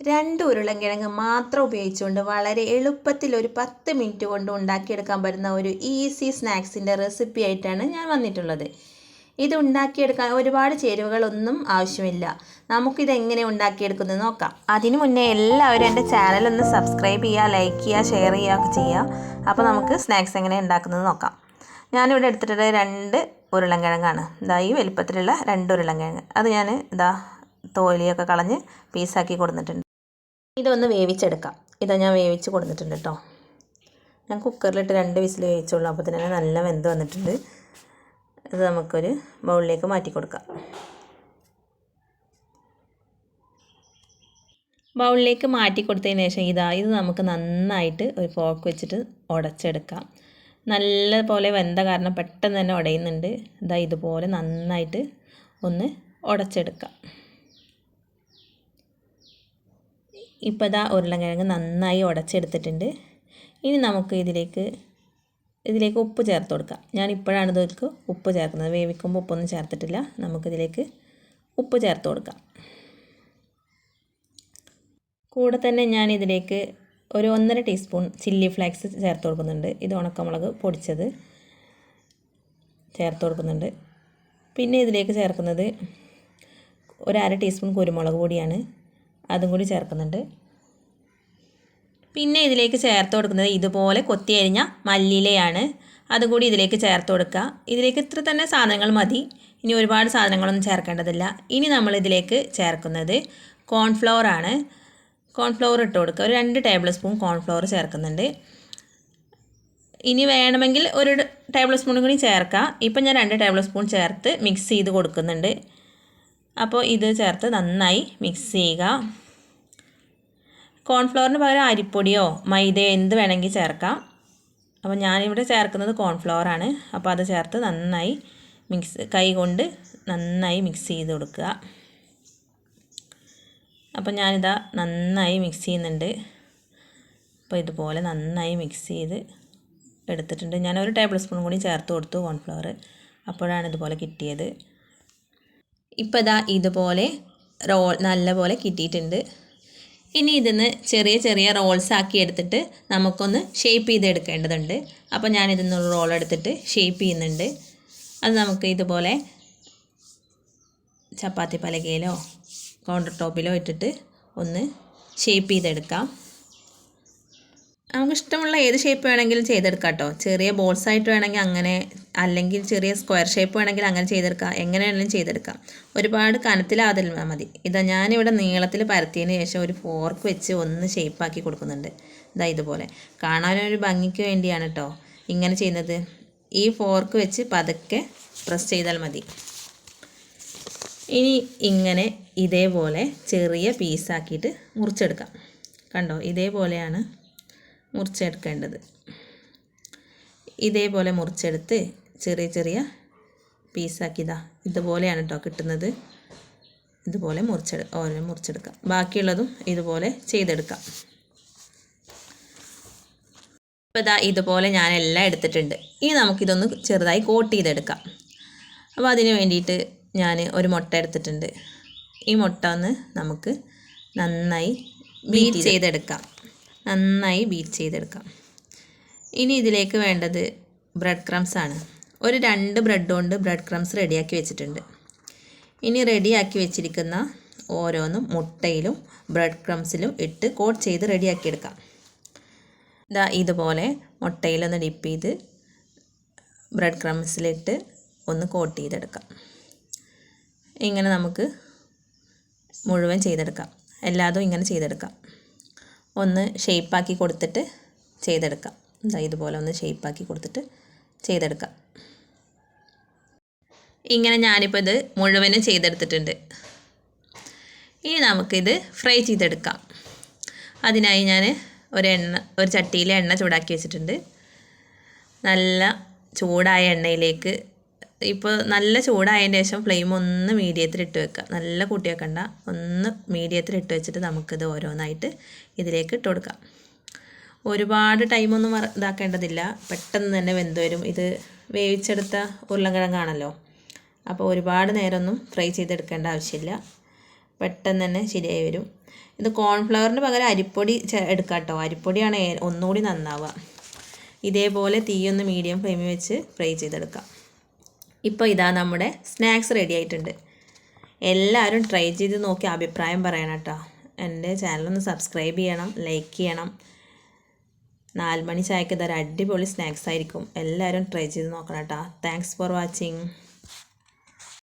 രണ്ട് ഉരുളൻകിഴങ്ങ് മാത്രം ഉപയോഗിച്ചുകൊണ്ട് വളരെ എളുപ്പത്തിൽ ഒരു പത്ത് മിനിറ്റ് കൊണ്ട് ഉണ്ടാക്കിയെടുക്കാൻ പറ്റുന്ന ഒരു ഈസി സ്നാക്സിന്റെ റെസിപ്പി ആയിട്ടാണ് ഞാൻ വന്നിട്ടുള്ളത്. ഇത് ഉണ്ടാക്കിയെടുക്കാൻ ഒരുപാട് ചേരുവകളൊന്നും ആവശ്യമില്ല. നമുക്കിത് എങ്ങനെ ഉണ്ടാക്കിയെടുക്കുന്നത് നോക്കാം. അതിനു മുന്നേ എല്ലാവരും എന്റെ ചാനൽ ഒന്ന് സബ്സ്ക്രൈബ് ചെയ്യുക ലൈക്ക് ചെയ്യുക ഷെയർ ചെയ്യുക ഒക്കെ ചെയ്യുക. അപ്പോൾ നമുക്ക് സ്നാക്സ് എങ്ങനെ ഉണ്ടാക്കുന്നത് നോക്കാം. ഞാനിവിടെ എടുത്തിട്ടുള്ള രണ്ട് ഉരുളൻകിഴങ്ങാണ്. ഇതാ ഈ വലുപ്പത്തിലുള്ള രണ്ട് ഉരുളൻകിഴങ്ങ്. അത് ഞാൻ ഇതാ തോലിയൊക്കെ കളഞ്ഞ് പീസാക്കി കൊടുത്തിട്ടുണ്ട്. ഇതൊന്ന് വേവിച്ചെടുക്കാം. ഇതാ ഞാൻ വേവിച്ച് കൊടുത്തിട്ടുണ്ട് കേട്ടോ. ഞാൻ കുക്കറിലിട്ട് രണ്ട് വിസിൽ വേവിച്ചുള്ളൂ. അപ്പോൾ തന്നെ നല്ല വെന്ത് വന്നിട്ടുണ്ട്. ഇത് നമുക്കൊരു ബൗളിലേക്ക് മാറ്റി കൊടുക്കാം. ബൗളിലേക്ക് മാറ്റി കൊടുത്തതിന് ശേഷം ഇതാ ഇത് നമുക്ക് നന്നായിട്ട് ഒരു ഫോർക്ക് വെച്ചിട്ട് ഉടച്ചെടുക്കാം. നല്ല പോലെ വെന്ത കാരണം പെട്ടെന്ന് തന്നെ ഉടയുന്നുണ്ട്. ഇതാ ഇതുപോലെ നന്നായിട്ട് ഒന്ന് ഉടച്ചെടുക്കാം. ഇപ്പോൾ ഇതാ ഉരുളക്കിഴങ്ങ് നന്നായി ഉടച്ചെടുത്തിട്ടുണ്ട്. ഇനി നമുക്ക് ഇതിലേക്ക് ഇതിലേക്ക് ഉപ്പ് ചേർത്ത് കൊടുക്കാം. ഞാൻ ഇപ്പോഴാണ് ഇതിലേക്ക് ഉപ്പ് ചേർക്കുന്നത്. വേവിക്കുമ്പോൾ ഉപ്പൊന്നും ചേർത്തിട്ടില്ല. നമുക്കിതിലേക്ക് ഉപ്പ് ചേർത്ത് കൊടുക്കാം. കൂടെ തന്നെ ഞാൻ ഇതിലേക്ക് ഒരു ഒന്നര ടീസ്പൂൺ ചില്ലി ഫ്ലേക്സ് ചേർത്ത് കൊടുക്കുന്നുണ്ട്. ഇത് ഉണക്കമുളക് പൊടിച്ചത് ചേർത്ത് കൊടുക്കുന്നുണ്ട്. പിന്നെ ഇതിലേക്ക് ചേർക്കുന്നത് ഒരു അര ടീസ്പൂൺ കുരുമുളക് പൊടിയാണ്. അതും കൂടി ചേർക്കുന്നുണ്ട്. പിന്നെ ഇതിലേക്ക് ചേർത്ത് കൊടുക്കുന്നത് ഇതുപോലെ കൊത്തി അരിഞ്ഞ മല്ലിയിലയാണ്. അതും കൂടി ഇതിലേക്ക് ചേർത്ത് കൊടുക്കുക. ഇതിലേക്ക് ഇത്ര തന്നെ സാധനങ്ങൾ മതി. ഇനി ഒരുപാട് സാധനങ്ങളൊന്നും ചേർക്കേണ്ടതില്ല. ഇനി നമ്മൾ ഇതിലേക്ക് ചേർക്കുന്നത് കോൺഫ്ലവർ ആണ്. കോൺഫ്ലവർ ഇട്ട് കൊടുക്കുക. ഒരു രണ്ട് ടേബിൾ സ്പൂൺ കോൺഫ്ലവർ ചേർക്കുന്നുണ്ട്. ഇനി വേണമെങ്കിൽ ഒരു ടേബിൾ സ്പൂൺ കൂടി ചേർക്കാം. ഇപ്പം ഞാൻ രണ്ട് ടേബിൾ സ്പൂൺ ചേർത്ത് മിക്സ് ചെയ്ത് കൊടുക്കുന്നുണ്ട്. അപ്പോൾ ഇത് ചേർത്ത് നന്നായി മിക്സ് ചെയ്യുക. കോൺഫ്ലവറിന് പകരം അരിപ്പൊടിയോ മൈദയോ എന്ത് വേണമെങ്കിൽ ചേർക്കാം. അപ്പോൾ ഞാനിവിടെ ചേർക്കുന്നത് കോൺഫ്ലവറാണ് അപ്പോൾ അത് ചേർത്ത് നന്നായി മിക്സ് കൈ കൊണ്ട് നന്നായി മിക്സ് ചെയ്ത് കൊടുക്കുക. അപ്പോൾ ഞാനിതാ നന്നായി മിക്സ് ചെയ്യുന്നുണ്ട്. അപ്പോൾ ഇതുപോലെ നന്നായി മിക്സ് ചെയ്ത് എടുത്തിട്ടുണ്ട്. ഞാൻ ഒരു ടേബിൾ സ്പൂൺ കൂടി ചേർത്ത് കൊടുത്തു കോൺഫ്ലവർ അപ്പോഴാണ് ഇതുപോലെ കിട്ടിയത്. ഇപ്പോൾ ഇതാ ഇതുപോലെ റോൾ നല്ലപോലെ കിട്ടിയിട്ടുണ്ട്. ഇനി ഇതിന്ന് ചെറിയ ചെറിയ റോൾസ് ആക്കി എടുത്തിട്ട് നമുക്കൊന്ന് ഷേപ്പ് ചെയ്തെടുക്കേണ്ടതുണ്ട് അപ്പോൾ ഞാൻ ഇതിന്ന് റോൾ എടുത്തിട്ട് ഷേപ്പ് ചെയ്യുന്നുണ്ട്. അത് നമുക്ക് ഇതുപോലെ ചപ്പാത്തി പലകയിലോ കൗണ്ടർ ടോപ്പിലോ ഇട്ടിട്ട് ഒന്ന് ഷേപ്പ് ചെയ്തെടുക്കാം. നമുക്ക് ഇഷ്ടമുള്ള ഏത് ഷേപ്പ് വേണമെങ്കിലും ചെയ്തെടുക്കാം കേട്ടോ ചെറിയ ബോൾസ് ആയിട്ട് വേണമെങ്കിൽ അങ്ങനെ അല്ലെങ്കിൽ ചെറിയ സ്ക്വയർ ഷേപ്പ് വേണമെങ്കിൽ അങ്ങനെ ചെയ്തെടുക്കാം. എങ്ങനെ വേണമെങ്കിലും ചെയ്തെടുക്കാം. ഒരുപാട് കനത്തിലാതിൽ മതി. ഇതാ ഞാനിവിടെ നീളത്തിൽ പരത്തിയതിന് ശേഷം ഒരു ഫോർക്ക് വെച്ച് ഒന്ന് ഷേപ്പാക്കി കൊടുക്കുന്നുണ്ട്. ഇതാ ഇതുപോലെ. കാണാനൊരു ഭംഗിക്ക് വേണ്ടിയാണ് കേട്ടോ ഇങ്ങനെ ചെയ്യുന്നത്. ഈ ഫോർക്ക് വെച്ച് പതുക്കെ പ്രസ് ചെയ്താൽ മതി. ഇനി ഇങ്ങനെ ഇതേപോലെ ചെറിയ പീസാക്കിയിട്ട് മുറിച്ചെടുക്കാം. കണ്ടോ? ഇതേപോലെയാണ് മുറിച്ചെടുക്കേണ്ടത്. ഇതേപോലെ മുറിച്ചെടുത്ത് ചെറിയ ചെറിയ പീസാക്കിയതാ ഇതുപോലെയാണ് കേട്ടോ കിട്ടുന്നത്. ഇതുപോലെ മുറിച്ചെടു ഓരോ മുറിച്ചെടുക്കാം. ബാക്കിയുള്ളതും ഇതുപോലെ ചെയ്തെടുക്കാം. അപ്പോൾ ഇതാ ഇതുപോലെ ഞാൻ എല്ലാം എടുത്തിട്ടുണ്ട്. ഇനി നമുക്കിതൊന്ന് ചെറുതായി കോട്ട് ചെയ്തെടുക്കാം. അപ്പോൾ അതിന് വേണ്ടിയിട്ട് ഞാൻ ഒരു മുട്ട എടുത്തിട്ടുണ്ട്. ഈ മുട്ട ഒന്ന് നമുക്ക് നന്നായി ബീറ്റ് ചെയ്തെടുക്കാം. നന്നായി ബീറ്റ് ചെയ്തെടുക്കാം. ഇനി ഇതിലേക്ക് വേണ്ടത് ബ്രെഡ് ക്രംസ് ആണ്. ഒരു രണ്ട് ബ്രെഡ് കൊണ്ട് ബ്രെഡ് ക്രംസ് റെഡിയാക്കി വെച്ചിട്ടുണ്ട്. ഇനി റെഡിയാക്കി വെച്ചിരിക്കുന്ന ഓരോന്നും മുട്ടയിലും ബ്രെഡ് ക്രംസിലും ഇട്ട് കോട്ട് ചെയ്ത് റെഡിയാക്കി എടുക്കാം. ഇതാ ഇതുപോലെ മുട്ടയിലൊന്ന് ഡിപ്പ് ചെയ്ത് ബ്രെഡ് ക്രംസിലിട്ട് ഒന്ന് കോട്ട് ചെയ്തെടുക്കാം. ഇങ്ങനെ നമുക്ക് മുഴുവൻ ചെയ്തെടുക്കാം. എല്ലാതും ഇങ്ങനെ ചെയ്തെടുക്കാം. ഒന്ന് ഷേപ്പാക്കി കൊടുത്തിട്ട് ചെയ്തെടുക്കാം. എന്താ ഇതുപോലെ ഒന്ന് ഷേപ്പാക്കി കൊടുത്തിട്ട് ചെയ്തെടുക്കാം. ഇങ്ങനെ ഞാനിപ്പോൾ ഇത് മുഴുവനും ചെയ്തെടുത്തിട്ടുണ്ട്. ഇനി നമുക്കിത് ഫ്രൈ ചെയ്തെടുക്കാം. അതിനായി ഞാൻ ഒരു എണ്ണ ഒരു ചട്ടിയിൽ എണ്ണ ചൂടാക്കി വെച്ചിട്ടുണ്ട്. നല്ല ചൂടായ എണ്ണയിലേക്ക് ഇപ്പോൾ നല്ല ചൂടായതിന് ശേഷം ഫ്ലെയിം ഒന്ന് മീഡിയത്തിൽ ഇട്ട് വെക്കുക നല്ല കൂട്ടി വെക്കണ്ട ഒന്ന് മീഡിയത്തിൽ ഇട്ട് വെച്ചിട്ട് നമുക്കിത് ഓരോന്നായിട്ട് ഇതിലേക്ക് ഇട്ട് കൊടുക്കാം. ഒരുപാട് ടൈമൊന്നും മറ ഇതാക്കേണ്ടതില്ല. പെട്ടെന്ന് തന്നെ വെന്ത് വരും. ഇത് വേവിച്ചെടുത്ത ഉരുളക്കിഴങ്ങാണല്ലോ അപ്പോൾ ഒരുപാട് നേരമൊന്നും ഫ്രൈ ചെയ്തെടുക്കേണ്ട ആവശ്യമില്ല. പെട്ടെന്ന് തന്നെ ശരിയായി വരും. ഇത് കോൺഫ്ലവറിന് പകരം അരിപ്പൊടി എടുക്കാം കേട്ടോ അരിപ്പൊടിയാണ് ഒന്നുകൂടി നന്നാവുക. ഇതേപോലെ തീയൊന്ന് മീഡിയം ഫ്ലെയിമിൽ വെച്ച് ഫ്രൈ ചെയ്തെടുക്കാം. ഇപ്പോൾ ഇതാ നമ്മുടെ സ്നാക്സ് റെഡി ആയിട്ടുണ്ട്. എല്ലാവരും ട്രൈ ചെയ്ത് നോക്കി അഭിപ്രായം പറയണം കേട്ടോ. എന്റെ ചാനലൊന്ന് സബ്സ്ക്രൈബ് ചെയ്യണം ലൈക്ക് ചെയ്യണം. നാല് മണി ചായക്ക് ഇതൊരു അടിപൊളി സ്നാക്സ് ആയിരിക്കും. എല്ലാവരും ട്രൈ ചെയ്ത് നോക്കണം കേട്ടോ. Thanks for watching